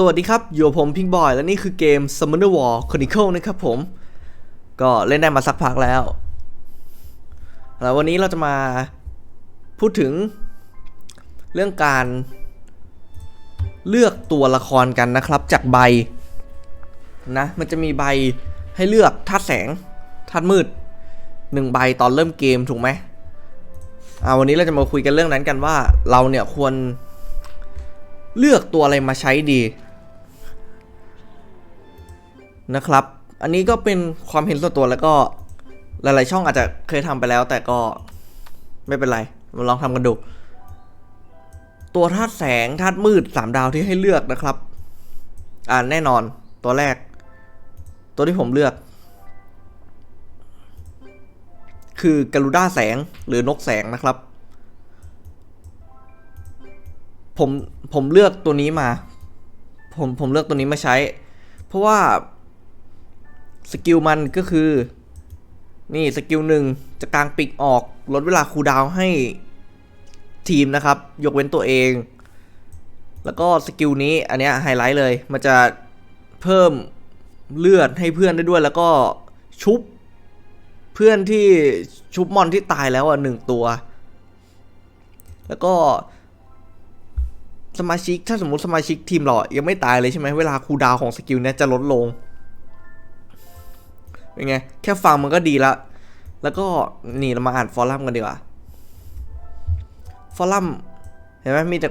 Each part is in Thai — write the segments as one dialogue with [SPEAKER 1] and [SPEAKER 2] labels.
[SPEAKER 1] สวัสดีครับ อยู่กับผมพิงบอย และนี่คือเกม Summoner War Chronicle นะครับผม ก็เล่นได้มาสักพักแล้ว แล้ววันนี้เราจะมาพูดถึงเรื่องการเลือกตัวละครกันนะครับ จากใบนะ มันจะมีใบให้เลือกธาตุแสงธาตุมืดหนึ่งใบตอนเริ่มเกมถูกไหมอ่าวันนี้เราจะมาคุยกันเรื่องนั้นกันว่าเราเนี่ยควรเลือกตัวอะไรมาใช้ดี นะครับ อันนี้ก็เป็นความเห็นส่วนตัวแล้วก็หลาย ๆ ช่องอาจจะเคยทำไปแล้ว แต่ก็ไม่เป็นไรมาลองทำกันดู ตัวธาตุแสงธาตุมืดสามดาวที่ให้เลือกนะครับ อ่าแน่นอนตัวแรก ตัวที่ผมเลือก คือกรุด้าแสงหรือนกแสงนะครับ ผมผมเลือกตัวนี้มา ผมผมเลือกตัวนี้มาใช้ เพราะว่า สกิลมันก็คือ นี่สกิลหนึ่งจะกลางปีกออก ลดเวลาคูลดาวให้ทีมนะครับ ยกเว้นตัวเอง แล้วก็สกิลนี้อันเนี้ยไฮไลท์เลย มันจะเพิ่มเลือดให้เพื่อนได้ด้วย แล้วก็ชุบเพื่อนที่ชุบมอนที่ตายแล้วอะหนึ่งตัว แล้วก็สมาชิกถ้าสมมติสมาชิกทีมเราอยังไม่ตายเลยใช่ไหมเวลาคูลดาวของสกิลเนี้ยจะลดลง เป็นไง แค่ฟังมันก็ดีละ แล้วก็นี่เรามาอ่านฟอรัมกันดีกว่า ฟอรัมเห็นไหมมีแต่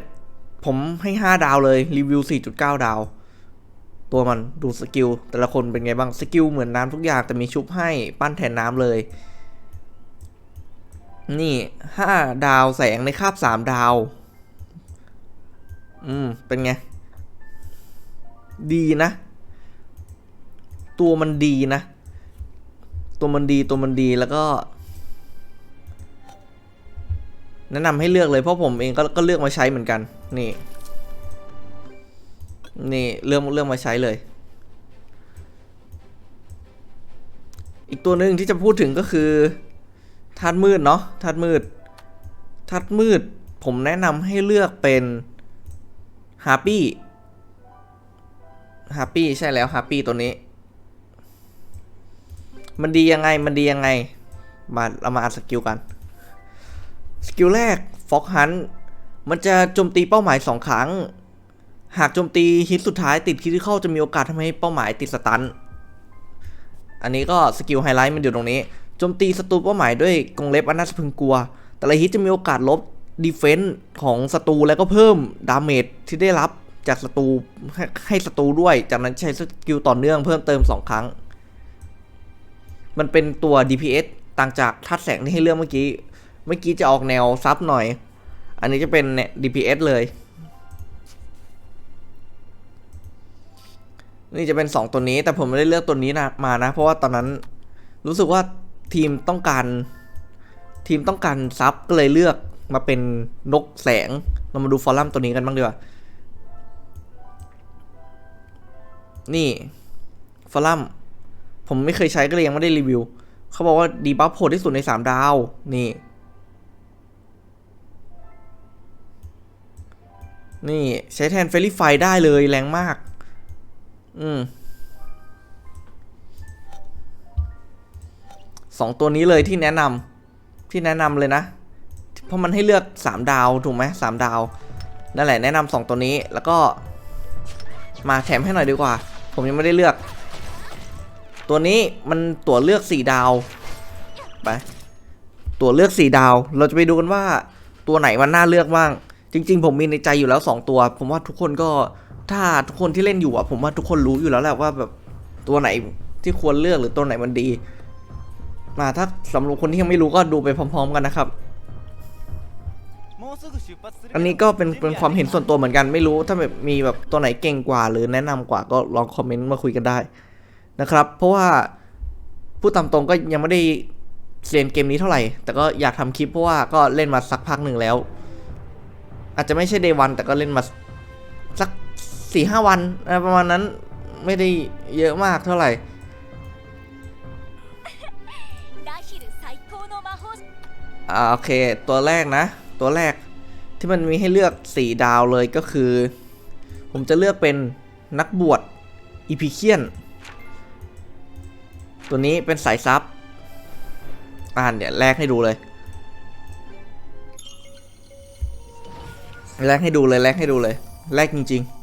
[SPEAKER 1] ผมให้ 5 ดาวเลย รีวิว 4.9 ดาว ตัวมันดูสกิล แต่ละคนเป็นไงบ้าง สกิลเหมือนน้ำทุกอย่าง แต่มีชุบให้ปั้นแทนน้ำเลย นี่ 5 ดาวแสงในคาบ 3 ดาว อืม เป็นไง ดีนะ ตัวมันดีนะ ตัวมันดีตัวมันดีแล้วก็ แนะนำให้เลือกเลยเพราะผมเองก็ก็เลือกมาใช้เหมือนกัน นี่ นี่เลือกเลือกมาใช้เลย อีกตัวหนึ่งที่จะพูดถึงก็คือธาตุมืดเนาะธาตุมืดธาตุมืด ผมแนะนำให้เลือกเป็นฮาร์ปี้ฮาร์ปี้ใช่แล้วฮาร์ปี้ตัวนี้ มันดียังไง มันดียังไง มาเรามาอ่านสกิลกัน สกิลแรกฟ็อกฮันมันจะโจมตีเป้าหมาย 2 ครั้ง หากโจมตีฮิตสุดท้ายติดคิดเข้าจะมีโอกาสทำให้เป้าหมายติดสตัน อันนี้ก็สกิลไฮไลท์มันอยู่ตรงนี้ โจมตีศัตรูเป้าหมายด้วยกรงเล็บอันน่าสะพรึงกลัว แต่ละฮิตจะมีโอกาสลบดีเฟนส์ของศัตรูแล้วก็เพิ่มดาเมจที่ได้รับจากศัตรูให้ให้ศัตรูด้วย จากนั้นใช้สกิลต่อเนื่องเพิ่มเติม 2 ครั้ง มันเป็นตัว DPS ต่างจากธาตุแสงที่ให้เลือกเมื่อกี้ เมื่อกี้จะออกแนวซับหน่อย อันนี้จะเป็น DPS เลย นี่จะเป็น 2 ตัวนี้ แต่ผมไม่ได้เลือกตัวนี้นะมานะ เพราะว่าตอนนั้นรู้สึกว่าทีมต้องการ ทีมต้องการซับก็เลยเลือกมาเป็นนกแสง เรามาดูฟอรัมตัวนี้กันบ้างดีกว่า นี่ฟอรัม ผมไม่เคยใช้ก็เลยยังไม่ได้รีวิว เขาบอกว่าดีบัฟโหดที่สุดใน 3 ดาว นี่ นี่ใช้แทนเฟรลี่ไฟได้เลยแรงมาก อืมสองตัวนี้เลยที่แนะนำที่แนะนำเลยนะ เพราะมันให้เลือก 3 ดาวถูกไหมสามดาว นั่นแหละแนะนำสองตัวนี้แล้วก็มาแถมให้หน่อยดีกว่า ผมยังไม่ได้เลือก ตัวนี้มันตัวเลือก4ดาวไปตัวเลือก4ดาว เราจะไปดูกันว่าตัวไหนมันน่าเลือกบ้าง จริง ๆ ผมมีในใจอยู่แล้ว 2 ตัว ผมว่าทุกคนก็ถ้าทุกคนที่เล่นอยู่อะผมว่าทุกคนรู้อยู่แล้วแหละว่าแบบตัวไหนที่ควรเลือกหรือตัวไหนมันดีมาถ้าสำหรับคนที่ยังไม่รู้ก็ดูไปพร้อม ๆ กันนะครับ อันนี้ก็เป็นเป็นความเห็นส่วนตัวเหมือนกันไม่รู้ถ้าแบบมีแบบตัวไหนเก่งกว่า หรือแนะนำกว่าก็ลองคอมเมนต์มาคุยกันได้ นะครับ เพราะว่าพูดตามตรงก็ยังไม่ได้เรียนเกมนี้เท่าไหร่ แต่ก็อยากทำคลิปเพราะว่าก็เล่นมาสักพักหนึ่งแล้ว อาจจะไม่ใช่เดย์วันแต่ก็เล่นมาสักสี่ห้าวันประมาณนั้นไม่ได้เยอะมากเท่าไหร่อ่าโอเค ตัวแรกนะ ตัวแรกที่มันมีให้เลือกสีดาวเลยก็คือ ผมจะเลือกเป็นนักบวชอีพิเคียน ตัวนี้เป็นสายซับอ่านเนี่ยแลกให้ดูเลยแลกให้ดูเลยแลกให้ดูเลยแลกจริง ๆ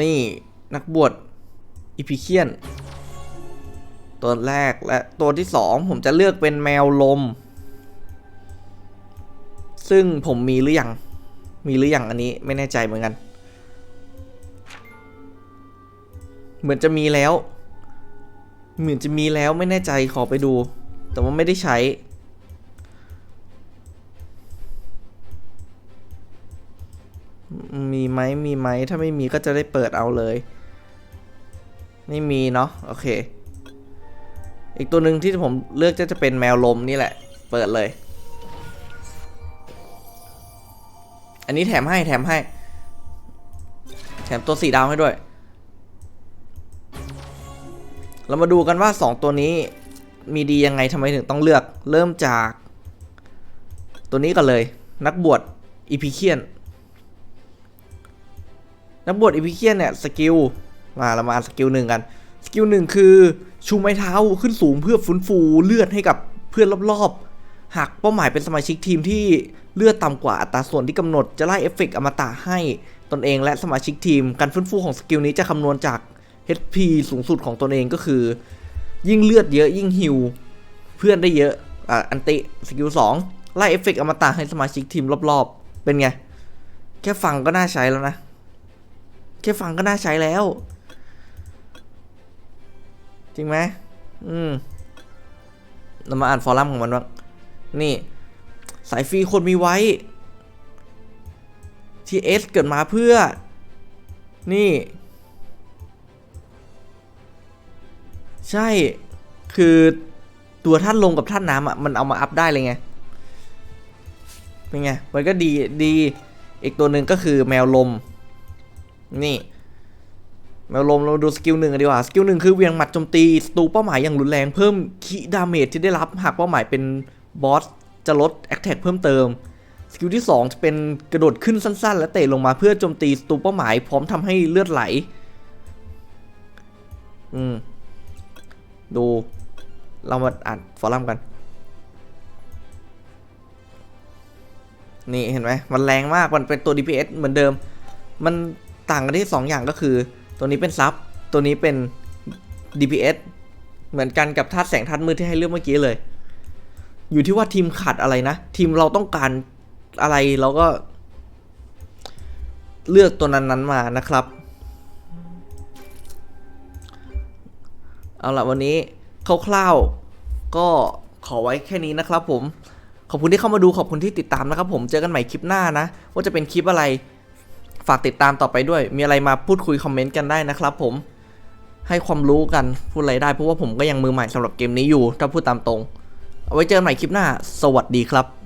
[SPEAKER 1] นี่นักบวชอีพิเคียน ตัวแรกและตัวที่สองผมจะเลือกเป็นแมวลม ซึ่งผมมีหรือยังมีหรือยังอันนี้ไม่แน่ใจเหมือนกัน เหมือนจะมีแล้ว เหมือนจะมีแล้วไม่แน่ใจขอไปดู แต่ว่าไม่ได้ใช้มีไหมมีไหมถ้าไม่มีก็จะได้เปิดเอาเลย ไม่มีเนาะโอเค อีกตัวหนึ่งที่ผมเลือกจะจะเป็นแมวลมนี่แหละ เปิดเลย อันนี้แถมให้แถมให้ แถมตัวสีดาวให้ด้วย เรามาดูกันว่า 2 ตัวนี้มีดียังไงทำไมถึงต้องเลือก เริ่มจาก ตัวนี้ก่อนเลย นักบวชอีพิเคียน นักบวชอีพิเคียนเนี่ยสกิลมาเรามาอ่านสกิลหนึ่งกัน สกิลหนึ่งคือชูไม้เท้าขึ้นสูงเพื่อฟื้นฟูเลือดให้กับเพื่อนรอบๆ หากเป้าหมายเป็นสมาชิกทีมที่เลือดต่ำกว่าอัตราส่วนที่กำหนดจะไล่เอฟเฟกต์อมตะให้ตนเองและสมาชิกทีม การฟื้นฟูของสกิลนี้จะคำนวณจาก HP สูงสุดของตนเองก็คือ ยิ่งเลือดเยอะยิ่งฮิวเพื่อนได้เยอะอ่าอันติสกิลสองไล่เอฟเฟกต์อมตะให้สมาชิกทีมรอบๆ เป็นไง แค่ฟังก็น่าใช้แล้วนะ แค่ฟังก็น่าใช้แล้ว จริงไหมอืมเรามาอ่านฟอรัมของมันบ้างนี่ สายฟรีคนมีไว้ทีเอสเกิดมาเพื่อ นี่ ใช่คือตัวท่านลงกับท่านน้ำอะมันเอามาอัพได้เลยไงเป็นไงมันก็ดีดีอีกตัวหนึ่งก็คือแมวลม นี่ แมวลมเราดูสกิลหนึ่งกันดีกว่าสกิลหนึ่งคือเวียงหมัดโจมตีศัตรูเป้าหมายอย่างรุนแรงเพิ่มคีดาเมจที่ได้รับหากเป้าหมายเป็นบอสจะลดแอคแท็กเพิ่มเติมสกิลที่ 2 จะเป็นกระโดดขึ้นสั้น ๆ และเตะลงมาเพื่อโจมตีศัตรูเป้าหมาย พร้อมทำให้เลือดไหล อืม ดูเรามาอ่านฟอรัมกัน นี่เห็นไหมมันแรงมากมันเป็นตัว DPS เหมือนเดิม มันต่างกันที่ 2 อย่างก็คือ ตัวนี้เป็นซับตัวนี้เป็น DPS เหมือนกันกับธาตุแสงธาตุมืดที่ให้เลือกเมื่อกี้เลย อยู่ที่ว่าทีมขาดอะไรนะ ทีมเราต้องการอะไรเราก็เลือกตัวนั้นๆมานะครับ เอาละวันนี้คร่าวๆก็ขอไว้แค่นี้นะครับผม ขอบคุณที่เข้ามาดูขอบคุณที่ติดตามนะครับผมเจอกันใหม่คลิปหน้านะ ว่าจะเป็นคลิปอะไรฝากติดตามต่อไปด้วย มีอะไรมาพูดคุยคอมเมนต์กันได้นะครับผมให้ความรู้กันพูดอะไรได้เพราะว่าผมก็ยังมือใหม่สำหรับเกมนี้อยู่ ถ้าพูดตามตรง เอาไว้เจอกันใหม่คลิปหน้า สวัสดีครับ